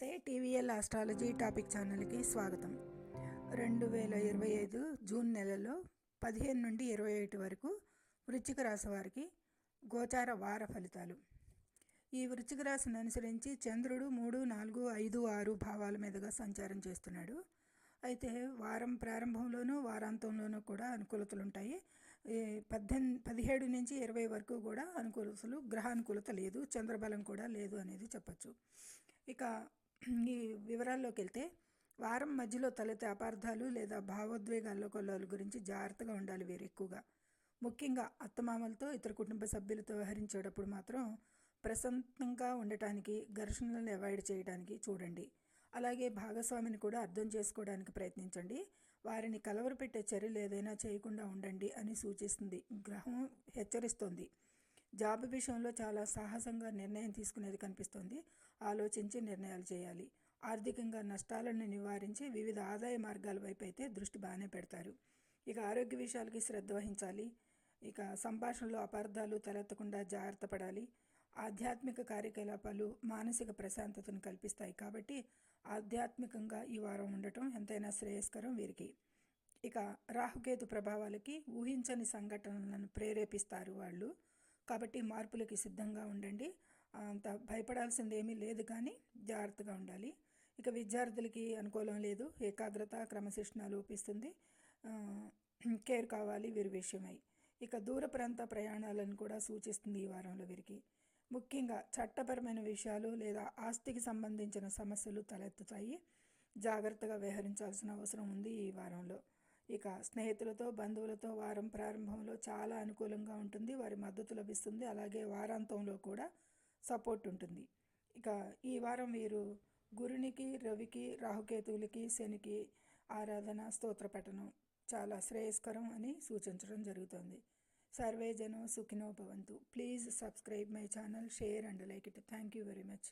నమస్తే TVL astrology topic ఛానల్కి స్వాగతం. రెండు వేల ఇరవై ఐదు జూన్ నెలలో పదిహేను నుండి ఇరవై ఒకటి వరకు వృశ్చిక రాశి వారికి గోచార వార ఫలితాలు. ఈ వృశ్చిక రాశిని అనుసరించి చంద్రుడు మూడు నాలుగు ఐదు ఆరు భావాల మీదుగా సంచారం చేస్తున్నాడు. అయితే వారం ప్రారంభంలోనూ వారాంతంలోనూ కూడా అనుకూలతలు ఉంటాయి. పద్దెన్ పద్దెనిమిది పదిహేడు నుంచి ఇరవై వరకు కూడా అనుకూలతలు గ్రహానుకూలత లేదు చంద్రబలం కూడా లేదు అనేది చెప్పచ్చు. ఇక ఈ వివరాల్లోకి వెళ్తే వారం మధ్యలో తలెత్తే అపార్థాలు లేదా భావోద్వేగాల్లో కొల్లల గురించి జాగ్రత్తగా ఉండాలి వీరు ఎక్కువగా ముఖ్యంగా అత్తమామలతో ఇతర కుటుంబ సభ్యులతో వ్యవహరించేటప్పుడు మాత్రం ప్రశాంతంగా ఉండటానికి ఘర్షణలను అవాయిడ్ చేయడానికి చూడండి. అలాగే భాగస్వామిని కూడా అర్థం చేసుకోవడానికి ప్రయత్నించండి. వారిని కలవరపెట్టే చర్యలు ఏదైనా చేయకుండా ఉండండి అని సూచిస్తుంది. గ్రహం హెచ్చరిస్తోంది. జాబ్ విషయంలో చాలా సాహసంగా నిర్ణయం తీసుకునేది కనిపిస్తోంది. ఆలోచించి నిర్ణయాలు చేయాలి. ఆర్థికంగా నష్టాలను నివారించి వివిధ ఆదాయ మార్గాల వైపు అయితే దృష్టి బాగానే పెడతారు. ఇక ఆరోగ్య విషయాలకి శ్రద్ధ వహించాలి. ఇక సంభాషణలో అపార్థాలు తలెత్తకుండా జాగ్రత్త పడాలి. ఆధ్యాత్మిక కార్యకలాపాలు మానసిక ప్రశాంతతను కల్పిస్తాయి కాబట్టి ఆధ్యాత్మికంగా ఈ వారం ఉండటం ఎంతైనా శ్రేయస్కరం వీరికి. ఇక రాహుకేతు ప్రభావాలకి ఊహించని సంఘటనలను ప్రేరేపిస్తారు వాళ్ళు. కాబట్టి మార్పులకి సిద్ధంగా ఉండండి. అంత భయపడాల్సింది ఏమీ లేదు కానీ జాగ్రత్తగా ఉండాలి. ఇక విద్యార్థులకి అనుకూలం లేదు. ఏకాగ్రత క్రమశిక్షణ లోపిస్తుంది కేర్ కావాలి వీరి విషయమై. ఇక దూర ప్రాంత ప్రయాణాలను కూడా సూచిస్తుంది ఈ వారంలో వీరికి. ముఖ్యంగా చట్టపరమైన విషయాలు లేదా ఆస్తికి సంబంధించిన సమస్యలు తలెత్తుతాయి. జాగ్రత్తగా వ్యవహరించాల్సిన అవసరం ఉంది ఈ వారంలో. ఇక స్నేహితులతో బంధువులతో వారం ప్రారంభంలో చాలా అనుకూలంగా ఉంటుంది. వారి మద్దతు లభిస్తుంది. అలాగే వారాంతంలో కూడా సపోర్ట్ ఉంటుంది. ఇక ఈ వారం వీరు గురునికి రవికి రాహుకేతువులకి శనికి ఆరాధన స్తోత్ర పఠనం చాలా శ్రేయస్కరం అని సూచించడం జరుగుతుంది. సర్వే జనం సుఖినో భవంతు. Please subscribe my channel share and like it. Thank you very much.